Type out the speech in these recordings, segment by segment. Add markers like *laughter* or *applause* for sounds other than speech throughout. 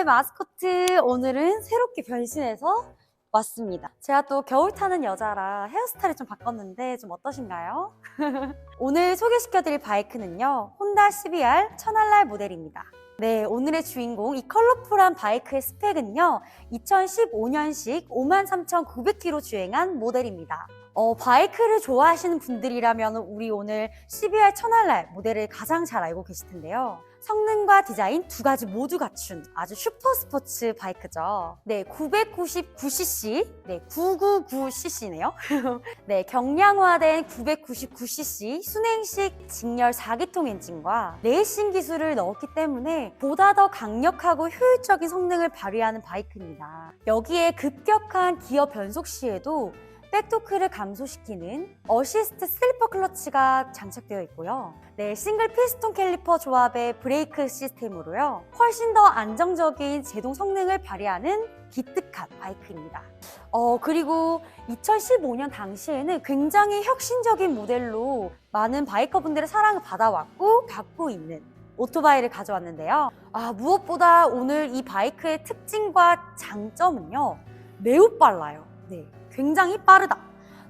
오토바이 마스코트 오늘은 새롭게 변신해서 왔습니다. 제가 또 겨울 타는 여자라 헤어스타일을 좀 바꿨는데 좀 어떠신가요? *laughs* 오늘 소개시켜드릴 바이크는요. 혼다 CBR 천알랄 모델입니다. 네, 오늘의 주인공 이 컬러풀한 바이크의 스펙은요. 2015년식 53,900km 주행한 모델입니다. 어, 바이크를 좋아하시는 분들이라면 우리 오늘 CBR 천알랄 모델을 가장 잘 알고 계실 텐데요. 성능과 디자인 두 가지 모두 갖춘 아주 슈퍼 스포츠 바이크죠. 네, 999cc, 네, 999cc네요. *laughs* 네, 경량화된 999cc 순행식 직렬 4기통 엔진과 레이싱 기술을 넣었기 때문에 보다 더 강력하고 효율적인 성능을 발휘하는 바이크입니다. 여기에 급격한 기어 변속 시에도 백토크를 감소시키는 어시스트 슬리퍼 클러치가 장착되어 있고요. 네, 싱글 피스톤 캘리퍼 조합의 브레이크 시스템으로요. 훨씬 더 안정적인 제동 성능을 발휘하는 기특한 바이크입니다. 어, 그리고 2015년 당시에는 굉장히 혁신적인 모델로 많은 바이커분들의 사랑을 받아왔고 갖고 있는 오토바이를 가져왔는데요. 아, 무엇보다 오늘 이 바이크의 특징과 장점은요. 매우 빨라요. 네. 굉장히 빠르다.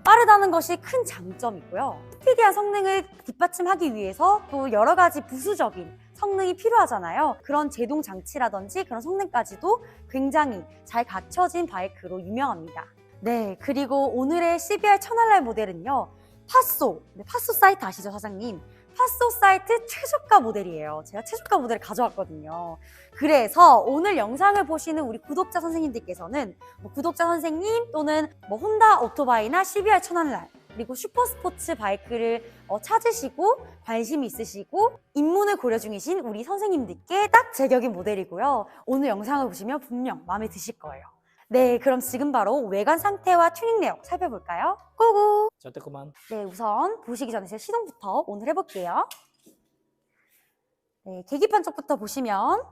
빠르다는 것이 큰 장점이고요. 스피디한 성능을 뒷받침하기 위해서 또 여러 가지 부수적인 성능이 필요하잖아요. 그런 제동 장치라든지 그런 성능까지도 굉장히 잘 갖춰진 바이크로 유명합니다. 네, 그리고 오늘의 CBR 천알랄 모델은요. 파소, 네, 파소 사이트 아시죠, 사장님? 파소 사이트 최저가 모델이에요. 제가 최저가 모델을 가져왔거든요. 그래서 오늘 영상을 보시는 우리 구독자 선생님들께서는 뭐 구독자 선생님 또는 뭐 혼다 오토바이나 CBR 천안랄 그리고 슈퍼스포츠 바이크를 어, 찾으시고 관심 있으시고 입문을 고려 중이신 우리 선생님들께 딱 제격인 모델이고요. 오늘 영상을 보시면 분명 마음에 드실 거예요. 네, 그럼 지금 바로 외관 상태와 튜닝 내역 살펴볼까요? 고고! 저 때그만 네, 우선 보시기 전에 제가 시동부터 오늘 해볼게요. 네, 계기판 쪽부터 보시면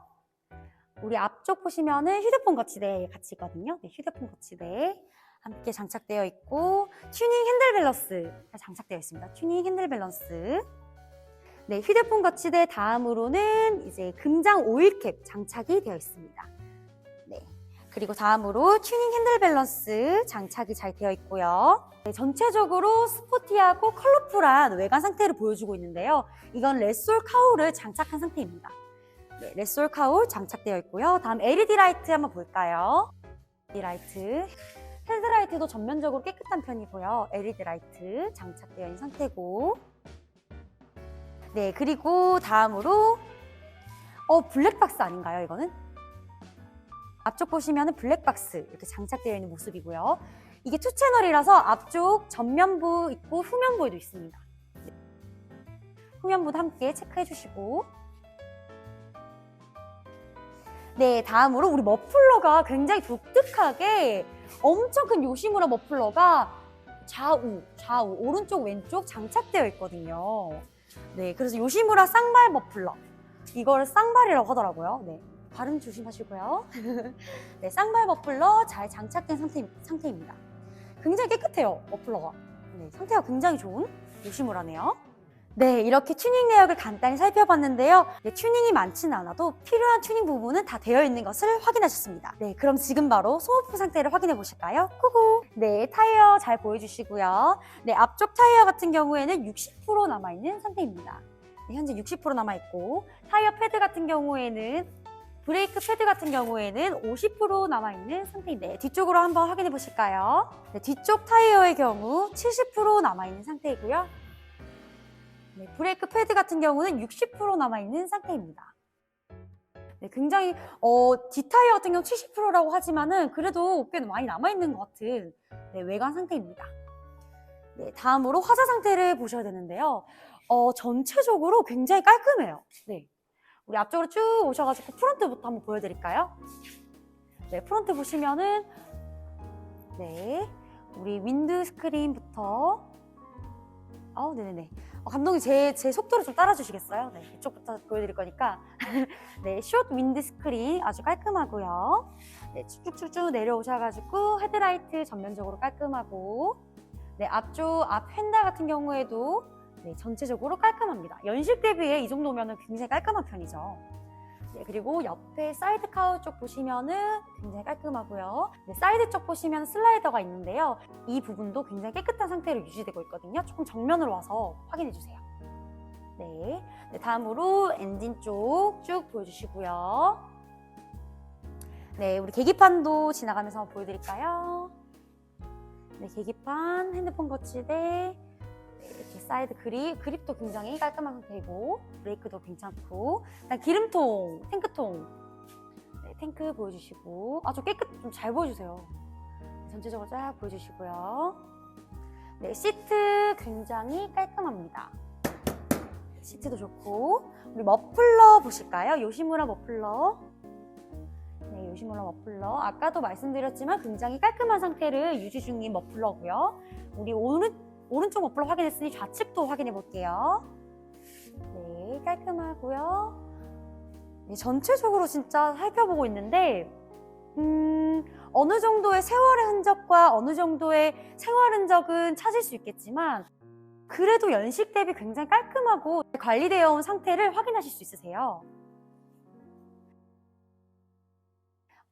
우리 앞쪽 보시면은 휴대폰 거치대 같이 있거든요. 네, 휴대폰 거치대 함께 장착되어 있고 튜닝 핸들 밸런스 장착되어 있습니다. 튜닝 핸들 밸런스. 네, 휴대폰 거치대 다음으로는 이제 금장 오일캡 장착이 되어 있습니다. 네. 그리고 다음으로 튜닝 핸들 밸런스 장착이 잘 되어 있고요. 네, 전체적으로 스포티하고 컬러풀한 외관 상태를 보여주고 있는데요. 이건 레솔 카울을 장착한 상태입니다. 네, 레솔 카울 장착되어 있고요. 다음 LED 라이트 한번 볼까요? LED 라이트. 헤드라이트도 전면적으로 깨끗한 편이고요. LED 라이트 장착되어 있는 상태고. 네, 그리고 다음으로 어, 블랙박스 아닌가요, 이거는? 앞쪽 보시면 블랙박스 이렇게 장착되어 있는 모습이고요. 이게 투 채널이라서 앞쪽 전면부 있고 후면부에도 있습니다. 네. 후면부도 함께 체크해 주시고 네, 다음으로 우리 머플러가 굉장히 독특하게 엄청 큰 요시무라 머플러가 좌우, 좌우, 오른쪽, 왼쪽 장착되어 있거든요. 네, 그래서 요시무라 쌍발 머플러. 이걸 쌍발이라고 하더라고요. 네, 발음 조심하시고요. *laughs* 네, 쌍발 머플러 잘 장착된 상태, 상태입니다. 굉장히 깨끗해요, 머플러가. 네, 상태가 굉장히 좋은 요시무라네요. 네, 이렇게 튜닝 내역을 간단히 살펴봤는데요. 네, 튜닝이 많지는 않아도 필요한 튜닝 부분은 다 되어 있는 것을 확인하셨습니다. 네, 그럼 지금 바로 소모품 상태를 확인해 보실까요? 꾸구. 네, 타이어 잘 보여주시고요. 네, 앞쪽 타이어 같은 경우에는 60% 남아있는 상태입니다. 네, 현재 60% 남아있고, 타이어 패드 같은 경우에는 브레이크 패드 같은 경우에는 50% 남아있는 상태인데 뒤쪽으로 한번 확인해 보실까요? 네, 뒤쪽 타이어의 경우 70% 남아있는 상태이고요. 네, 브레이크 패드 같은 경우는 60% 남아있는 상태입니다. 네, 굉장히 어, 뒷타이어 같은 경우 70%라고 하지만은 그래도 꽤 많이 남아있는 것 같은 네, 외관 상태입니다. 네, 다음으로 화자 상태를 보셔야 되는데요. 어, 전체적으로 굉장히 깔끔해요. 네. 우리 앞쪽으로 쭉 오셔가지고 프론트부터 한번 보여드릴까요? 네, 프론트 보시면은 네, 우리 윈드 스크린부터 아우, 네네네. 어, 감독님 제, 제 속도를 좀 따라주시겠어요? 네, 이쪽부터 보여드릴 거니까. *laughs* 네, 숏 윈드 스크린 아주 깔끔하고요. 네, 쭉쭉쭉 내려오셔가지고 헤드라이트 전면적으로 깔끔하고 네, 앞쪽 앞 휀다 같은 경우에도 네, 전체적으로 깔끔합니다. 연식 대비에 이 정도면 굉장히 깔끔한 편이죠. 네, 그리고 옆에 사이드 카우 쪽 보시면은 굉장히 깔끔하고요. 네, 사이드 쪽 보시면 슬라이더가 있는데요. 이 부분도 굉장히 깨끗한 상태로 유지되고 있거든요. 조금 정면으로 와서 확인해 주세요. 네. 네, 다음으로 엔진 쪽 쭉 보여주시고요. 네, 우리 계기판도 지나가면서 보여드릴까요? 네, 계기판, 핸드폰 거치대, 사이드 그립, 그립도 굉장히 깔끔한 상태이고, 브레이크도 괜찮고, 일단 기름통, 탱크통, 네, 탱크 보여주시고, 아, 좀 깨끗, 좀 잘 보여주세요. 네, 전체적으로 쫙 보여주시고요. 네, 시트 굉장히 깔끔합니다. 시트도 좋고, 우리 머플러 보실까요? 요시무라 머플러. 네, 요시무라 머플러. 아까도 말씀드렸지만 굉장히 깔끔한 상태를 유지 중인 머플러고요. 우리 오른, 오른쪽 머플러 확인했으니 좌측도 확인해 볼게요. 네, 깔끔하고요. 네, 전체적으로 진짜 살펴보고 있는데, 음, 어느 정도의 세월의 흔적과 어느 정도의 생활 흔적은 찾을 수 있겠지만, 그래도 연식 대비 굉장히 깔끔하고 관리되어 온 상태를 확인하실 수 있으세요.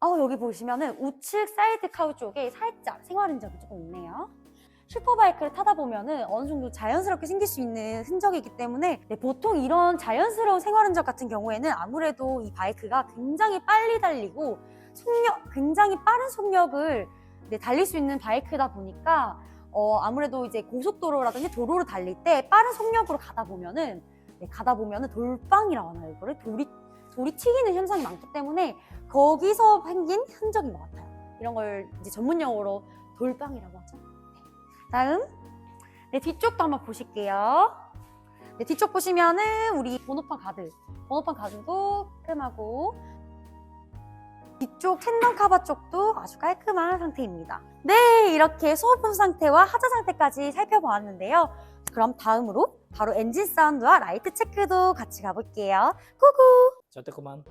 어, 여기 보시면은 우측 사이드 카우 쪽에 살짝 생활 흔적이 조금 있네요. 슈퍼바이크를 타다 보면은 어느 정도 자연스럽게 생길 수 있는 흔적이기 때문에 네, 보통 이런 자연스러운 생활 흔적 같은 경우에는 아무래도 이 바이크가 굉장히 빨리 달리고 속력, 굉장히 빠른 속력을 네, 달릴 수 있는 바이크다 보니까 어, 아무래도 이제 고속도로라든지 도로를 달릴 때 빠른 속력으로 가다 보면은 네, 가다 보면은 돌빵이라고 하나요? 이거를 돌이 돌이 튀기는 현상이 많기 때문에 거기서 생긴 흔적인 것 같아요. 이런 걸 이제 전문 용어로 돌빵이라고 하죠. 네. 다음, 네, 뒤쪽도 한번 보실게요. 네, 뒤쪽 보시면은 우리 번호판 가드, 번호판 가드도 깔끔하고 뒤쪽 텐덤 카바 쪽도 아주 깔끔한 상태입니다. 네, 이렇게 소모품 상태와 하자 상태까지 살펴보았는데요. 그럼 다음으로 바로 엔진 사운드와 라이트 체크도 같이 가볼게요. 꾸꾸! 자, 그만.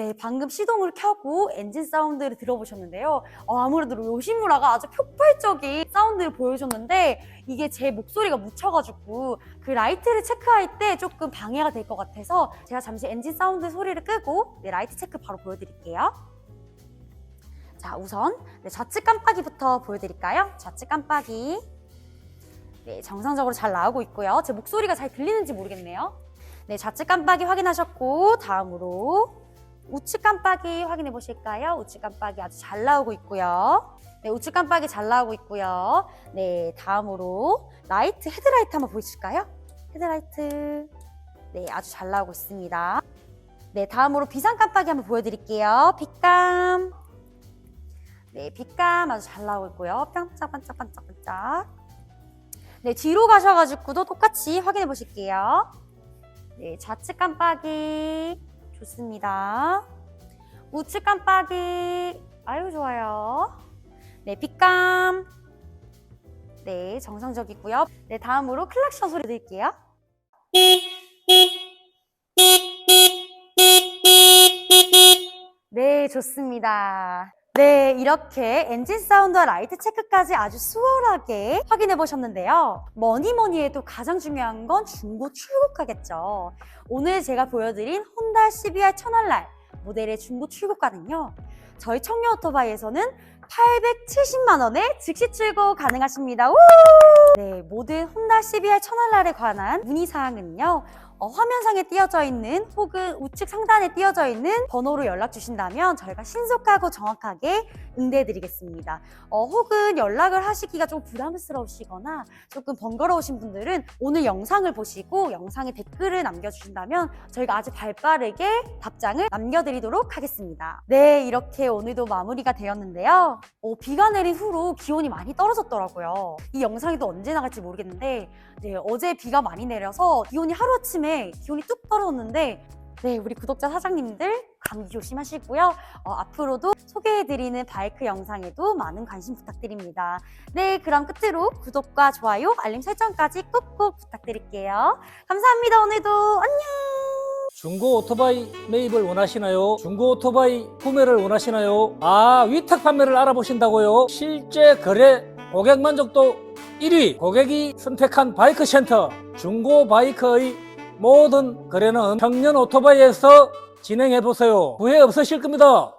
네, 방금 시동을 켜고 엔진 사운드를 들어보셨는데요. 어, 아무래도 요시무라가 아주 폭발적인 사운드를 보여줬는데 이게 제 목소리가 묻혀가지고 그 라이트를 체크할 때 조금 방해가 될 것 같아서 제가 잠시 엔진 사운드 소리를 끄고 네, 라이트 체크 바로 보여드릴게요. 자, 우선 네, 좌측 깜빡이부터 보여드릴까요? 좌측 깜빡이. 네, 정상적으로 잘 나오고 있고요. 제 목소리가 잘 들리는지 모르겠네요. 네, 좌측 깜빡이 확인하셨고 다음으로 우측 깜빡이 확인해 보실까요? 우측 깜빡이 아주 잘 나오고 있고요. 네, 우측 깜빡이 잘 나오고 있고요. 네, 다음으로 라이트, 헤드라이트 한번 보이실까요? 헤드라이트. 네, 아주 잘 나오고 있습니다. 네, 다음으로 비상 깜빡이 한번 보여드릴게요. 빛감. 네, 빛감 아주 잘 나오고 있고요. 반짝반짝반짝반짝. 네, 뒤로 가셔가지고도 똑같이 확인해 보실게요. 네, 좌측 깜빡이. 좋습니다. 우측 깜빡이. 아유, 좋아요. 네, 빛감. 네, 정상적이고요. 네, 다음으로 클락션 소리 드릴게요. 네, 좋습니다. 네, 이렇게 엔진 사운드와 라이트 체크까지 아주 수월하게 확인해 보셨는데요. 뭐니 뭐니 해도 가장 중요한 건 중고 출고가겠죠. 오늘 제가 보여드린 혼다 CBR 천알랄 모델의 중고 출고가는요. 저희 청년 오토바이에서는 870만 원에 즉시 출고 가능하십니다. 우! 네, 모든 혼다 CBR 천알랄에 관한 문의 사항은요. 어, 화면상에 띄어져 있는 혹은 우측 상단에 띄어져 있는 번호로 연락 주신다면 저희가 신속하고 정확하게 응대해 드리겠습니다. 어, 혹은 연락을 하시기가 좀 부담스러우시거나 조금 번거로우신 분들은 오늘 영상을 보시고 영상에 댓글을 남겨주신다면 저희가 아주 발빠르게 답장을 남겨드리도록 하겠습니다. 네, 이렇게 오늘도 마무리가 되었는데요. 어, 비가 내린 후로 기온이 많이 떨어졌더라고요. 이 영상이 또 언제 나갈지 모르겠는데 네, 어제 비가 많이 내려서 기온이 하루아침 에 기온이 뚝 떨어졌는데 네, 우리 구독자 사장님들 감기 조심하시고요. 어, 앞으로도 소개해드리는 바이크 영상에도 많은 관심 부탁드립니다. 네, 그럼 끝으로 구독과 좋아요, 알림 설정까지 꾹꾹 부탁드릴게요. 감사합니다. 오늘도 안녕! 중고 오토바이 매입을 원하시나요? 중고 오토바이 구매를 원하시나요? 아, 위탁 판매를 알아보신다고요? 실제 거래 고객 만족도 1위 고객이 선택한 바이크 센터 중고 바이크의 모든 거래는 평년 오토바이에서 진행해 보세요. 후회 없으실 겁니다.